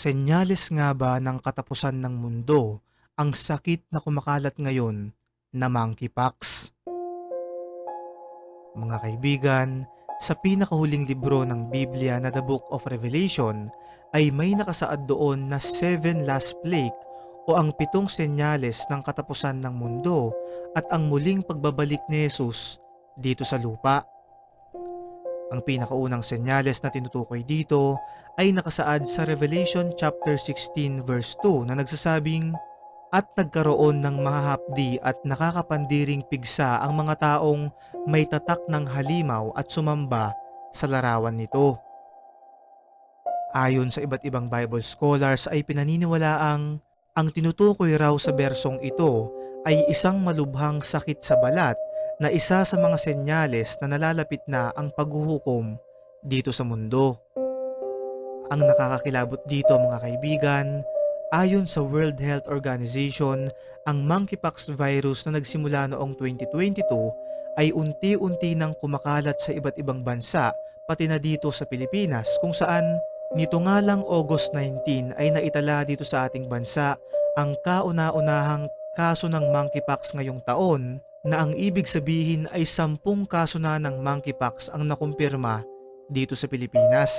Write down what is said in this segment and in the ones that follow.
Senyales nga ba ng katapusan ng mundo ang sakit na kumakalat ngayon na monkeypox? Mga kaibigan, sa pinakahuling libro ng Biblia na The Book of Revelation ay may nakasaad doon na seven last plague o ang pitong senyales ng katapusan ng mundo at ang muling pagbabalik ni Jesus dito sa lupa. Ang pinakaunang senyales na tinutukoy dito ay nakasaad sa Revelation chapter 16 verse 2 na nagsasabing at nagkaroon ng mahahapdi at nakakapandiring pigsa ang mga taong may tatak ng halimaw at sumamba sa larawan nito. Ayon sa iba't ibang Bible scholars ay pinaniniwalaang ang tinutukoy raw sa bersong ito ay isang malubhang sakit sa balat na isa sa mga senyales na nalalapit na ang paghuhukom dito sa mundo. Ang nakakakilabot dito mga kaibigan, ayon sa World Health Organization, ang monkeypox virus na nagsimula noong 2022 ay unti-unti nang kumakalat sa iba't ibang bansa pati na dito sa Pilipinas kung saan nito nga lang August 19 ay naitala dito sa ating bansa ang kauna-unahang kaso ng monkeypox ngayong taon na ang ibig sabihin ay sampung kaso na ng monkeypox ang nakumpirma dito sa Pilipinas.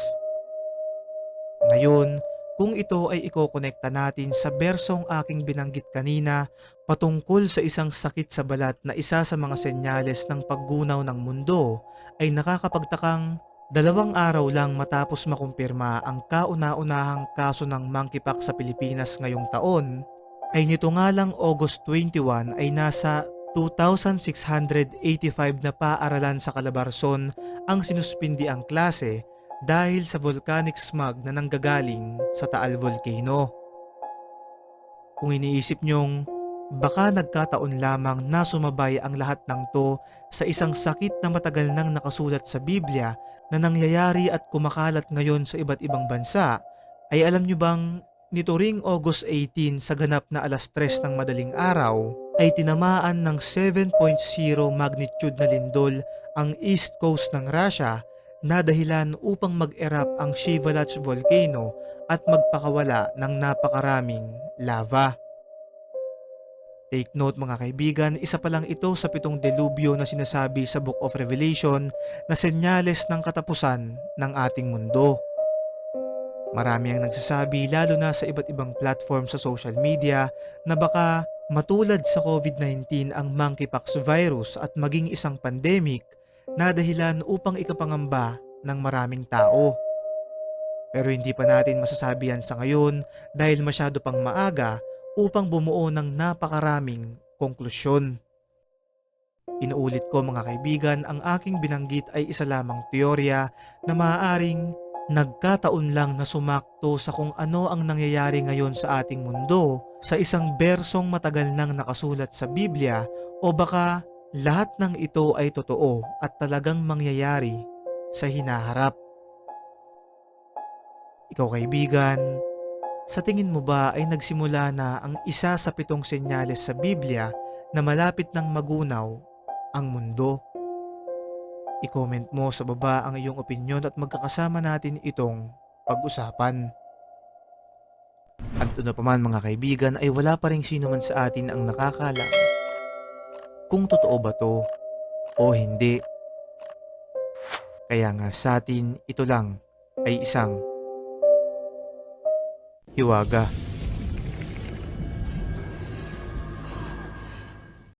Ngayon, kung ito ay ikokonekta natin sa bersong aking binanggit kanina patungkol sa isang sakit sa balat na isa sa mga senyales ng paggunaw ng mundo, ay nakakapagtakang dalawang araw lang matapos makumpirma ang kauna-unahang kaso ng monkeypox sa Pilipinas ngayong taon, ay nito nga lang August 21 ay nasa 2,685 na paaralan sa Calabarzon ang sinuspindi ang klase dahil sa volcanic smog na nanggagaling sa Taal Volcano. Kung iniisip nyong baka nagkataon lamang na sumabay ang lahat ng to sa isang sakit na matagal nang nakasulat sa Biblia na nangyayari at kumakalat ngayon sa iba't ibang bansa, ay alam nyo bang nito ring August 18 sa ganap na alas 3 ng madaling araw ay tinamaan ng 7.0 magnitude na lindol ang east coast ng Russia na dahilan upang mag-erupt ang Shivalach volcano at magpakawala ng napakaraming lava. Take note mga kaibigan, isa pa lang ito sa pitong delubyo na sinasabi sa Book of Revelation na senyales ng katapusan ng ating mundo. Marami ang nagsasabi lalo na sa iba't ibang platform sa social media na baka matulad sa COVID-19 ang monkeypox virus at maging isang pandemic na dahilan upang ikapangamba ng maraming tao. Pero hindi pa natin masasabi yan sa ngayon dahil masyado pang maaga upang bumuo ng napakaraming konklusyon. Inuulit ko mga kaibigan, ang aking binanggit ay isa lamang teorya na maaaring nagkataon lang na sumakto sa kung ano ang nangyayari ngayon sa ating mundo sa isang bersong matagal nang nakasulat sa Biblia o baka lahat ng ito ay totoo at talagang mangyayari sa hinaharap. Ikaw kaibigan, sa tingin mo ba ay nagsimula na ang isa sa pitong senyales sa Biblia na malapit ng magunaw ang mundo? I-comment mo sa baba ang iyong opinyon at magkakasama natin itong pag-usapan. At ano pa man mga kaibigan ay wala pa rin sino man sa atin ang nakakalam kung totoo ba to o hindi. Kaya nga sa atin ito lang ay isang hiwaga.